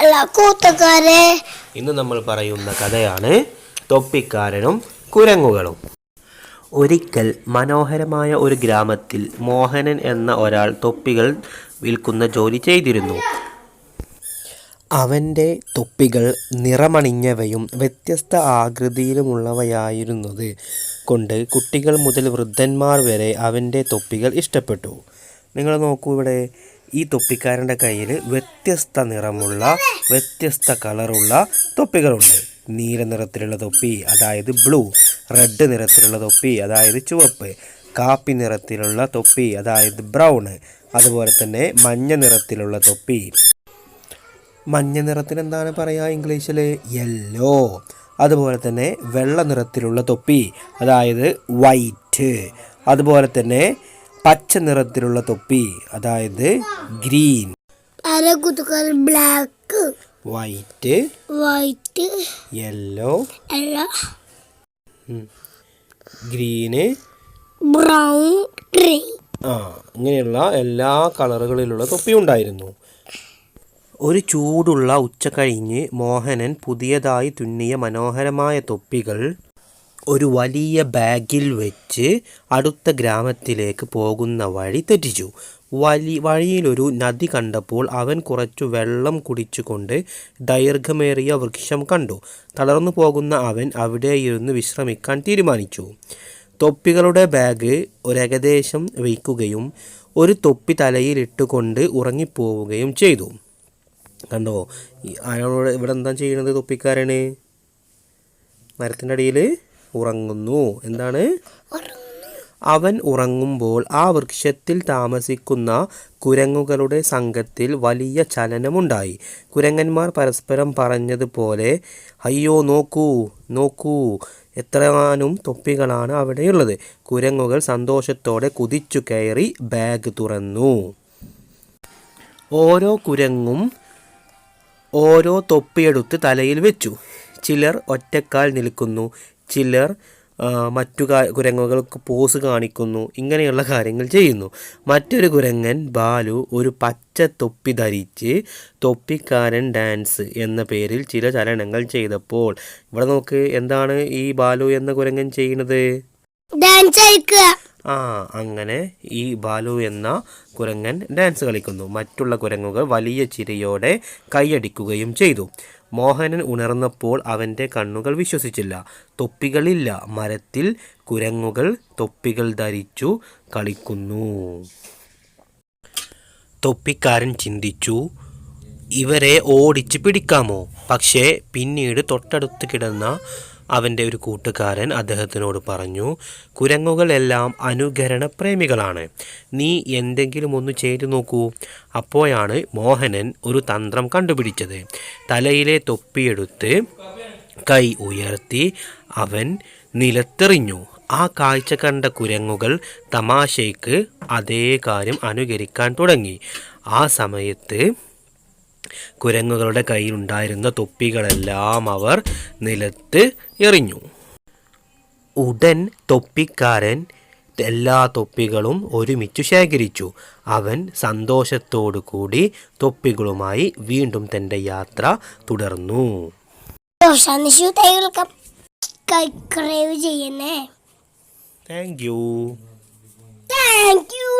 അല്ല ഇന്ന് നമ്മൾ പറയുന്ന കഥയാണ് തൊപ്പിക്കാരനും കുരങ്ങുകളും. ഒരിക്കൽ മനോഹരമായ ഒരു ഗ്രാമത്തിൽ മോഹനൻ എന്ന ഒരാൾ തൊപ്പികൾ വിൽക്കുന്ന ജോലി ചെയ്തിരുന്നു. അവന്റെ തൊപ്പികൾ നിറമണിഞ്ഞവയും വ്യത്യസ്ത ആകൃതിയിലുമുള്ളവയായിരുന്നത് കൊണ്ട് കുട്ടികൾ മുതൽ വൃദ്ധന്മാർ വരെ അവന്റെ തൊപ്പികൾ ഇഷ്ടപ്പെട്ടു. നിങ്ങൾ നോക്കൂ ഇവിടെ ഈ തൊപ്പിക്കാരന്റെ കയ്യിൽ വ്യത്യസ്ത നിറമുള്ള വ്യത്യസ്ത കളറുള്ള തൊപ്പികളുണ്ട്. നീല നിറത്തിലുള്ള തൊപ്പി അതായത് ബ്ലൂ. റെഡ് നിറത്തിലുള്ള തൊപ്പി അതായത് ചുവപ്പ്. കാപ്പി നിറത്തിലുള്ള തൊപ്പി അതായത് ബ്രൗണ് അതുപോലെ തന്നെ മഞ്ഞ നിറത്തിലുള്ള തൊപ്പി. മഞ്ഞ നിറത്തിന് എന്താണ് പറയുക ഇംഗ്ലീഷിൽ യെല്ലോ. അതുപോലെ തന്നെ വെള്ള നിറത്തിലുള്ള തൊപ്പി അതായത് വൈറ്റ്. അതുപോലെ തന്നെ പച്ച നിറത്തിലുള്ള തൊപ്പി അതായത് green. Black white white yellow yellow green brown ആ ഇങ്ങനെയുള്ള എല്ലാ കളറുകളിലുള്ള തൊപ്പി ഉണ്ടായിരുന്നു. ഒരു ചൂടുള്ള ഉച്ച കഴിഞ്ഞ് മോഹനൻ പുതിയതായി തുന്നിയ മനോഹരമായ തൊപ്പികൾ ഒരു വലിയ ബാഗിൽ വെച്ച് അടുത്ത ഗ്രാമത്തിലേക്ക് പോകുന്ന വഴി തെറ്റിച്ചു. വലി വഴിയിലൊരു നദി കണ്ടപ്പോൾ അവൻ കുറച്ചു വെള്ളം കുടിച്ചുകൊണ്ട് ദൈർഘ്യമേറിയ വൃക്ഷം കണ്ടു. തളർന്നു പോകുന്ന അവൻ അവിടെ ഇരുന്ന് വിശ്രമിക്കാൻ തീരുമാനിച്ചു. തൊപ്പികളുടെ ബാഗ് ഒരേകദേശം വയ്ക്കുകയും ഒരു തൊപ്പി തലയിലിട്ടുകൊണ്ട് ഉറങ്ങിപ്പോവുകയും ചെയ്തു. കണ്ടോ? അയാളോട് ഇവിടെ എന്താ ചെയ്യണത് തൊപ്പിക്കാരന്? മരത്തിന്റെ അടിയിൽ? ഉറങ്ങുന്നു. എന്താണ്? അവൻ ഉറങ്ങുമ്പോൾ ആ വൃക്ഷത്തിൽ താമസിക്കുന്ന കുരങ്ങുകളുടെ സംഘത്തിൽ വലിയ ചലനമുണ്ടായി. കുരങ്ങന്മാർ പരസ്പരം പറഞ്ഞതുപോലെ അയ്യോ നോക്കൂ നോക്കൂ എത്രയാനും തൊപ്പികളാണ് അവിടെയുള്ളത്. കുരങ്ങുകൾ സന്തോഷത്തോടെ കുതിച്ചു കയറി ബാഗ് തുറന്നു. ഓരോ കുരങ്ങും ഓരോ തൊപ്പിയെടുത്ത് തലയിൽ വെച്ചു. ചിലർ ഒറ്റക്കാൽ നിൽക്കുന്നു. ചിലർ മറ്റു കുരങ്ങുകൾക്ക് പോസ് കാണിക്കുന്നു ഇങ്ങനെയുള്ള കാര്യങ്ങൾ ചെയ്യുന്നു. മറ്റൊരു കുരങ്ങൻ ബാലു ഒരു പച്ച തൊപ്പി ധരിച്ച് തൊപ്പിക്കാരൻ ഡാൻസ് എന്ന പേരിൽ ചില ചലനങ്ങൾ ചെയ്തപ്പോൾ ഇവിടെ നോക്ക് എന്താണ് ഈ ബാലു എന്ന കുരങ്ങൻ ചെയ്യുന്നത്? ഡാൻസ് കളിക്കുക. ആ അങ്ങനെ ഈ ബാലു എന്ന കുരങ്ങൻ ഡാൻസ് കളിക്കുന്നു. മറ്റുള്ള കുരങ്ങുകൾ വലിയ ചിരിയോടെ കൈയടിക്കുകയും ചെയ്തു. മോഹനൻ ഉണർന്നപ്പോൾ അവന്റെ കണ്ണുകൾ വിശ്വസിച്ചില്ല. തൊപ്പികളില്ല. മരത്തിൽ കുരങ്ങുകൾ തൊപ്പികൾ ധരിച്ചു കളിക്കുന്നു. തൊപ്പിക്കാരൻ ചിന്തിച്ചു ഇവരെ ഓടിച്ച് പിടിക്കാമോ? പക്ഷേ പിന്നീട് തൊട്ടടുത്ത് കിടന്ന അവന്റെ ഒരു കൂട്ടുകാരൻ അദ്ദേഹത്തിനോട് പറഞ്ഞു കുരങ്ങുകളെല്ലാം അനുകരണ പ്രേമികളാണ്. നീ എന്തെങ്കിലും ഒന്ന് ചെയ്തു നോക്കൂ. അപ്പോഴാണ് മോഹനൻ ഒരു തന്ത്രം കണ്ടുപിടിച്ചത്. തലയിലെ തൊപ്പിയെടുത്ത് കൈ ഉയർത്തി അവൻ നിലത്തെറിഞ്ഞു. ആ കാഴ്ച കണ്ട കുരങ്ങുകൾ തമാശയ്ക്ക് അതേ കാര്യം അനുകരിക്കാൻ തുടങ്ങി. ആ സമയത്ത് കുരങ്ങുകളുടെ കയ്യിലുണ്ടായിരുന്ന തൊപ്പികളെല്ലാം അവർ നിലത്ത് എറിഞ്ഞു ഉടൻ തൊപ്പിക്കാരൻ എല്ലാ തൊപ്പികളും ഒരുമിച്ച് ശേഖരിച്ചു അവൻ സന്തോഷത്തോടു കൂടി തൊപ്പികളുമായി വീണ്ടും തന്റെ യാത്ര തുടർന്നു ചെയ്യുന്നേ താങ്ക് യു താങ്ക് യു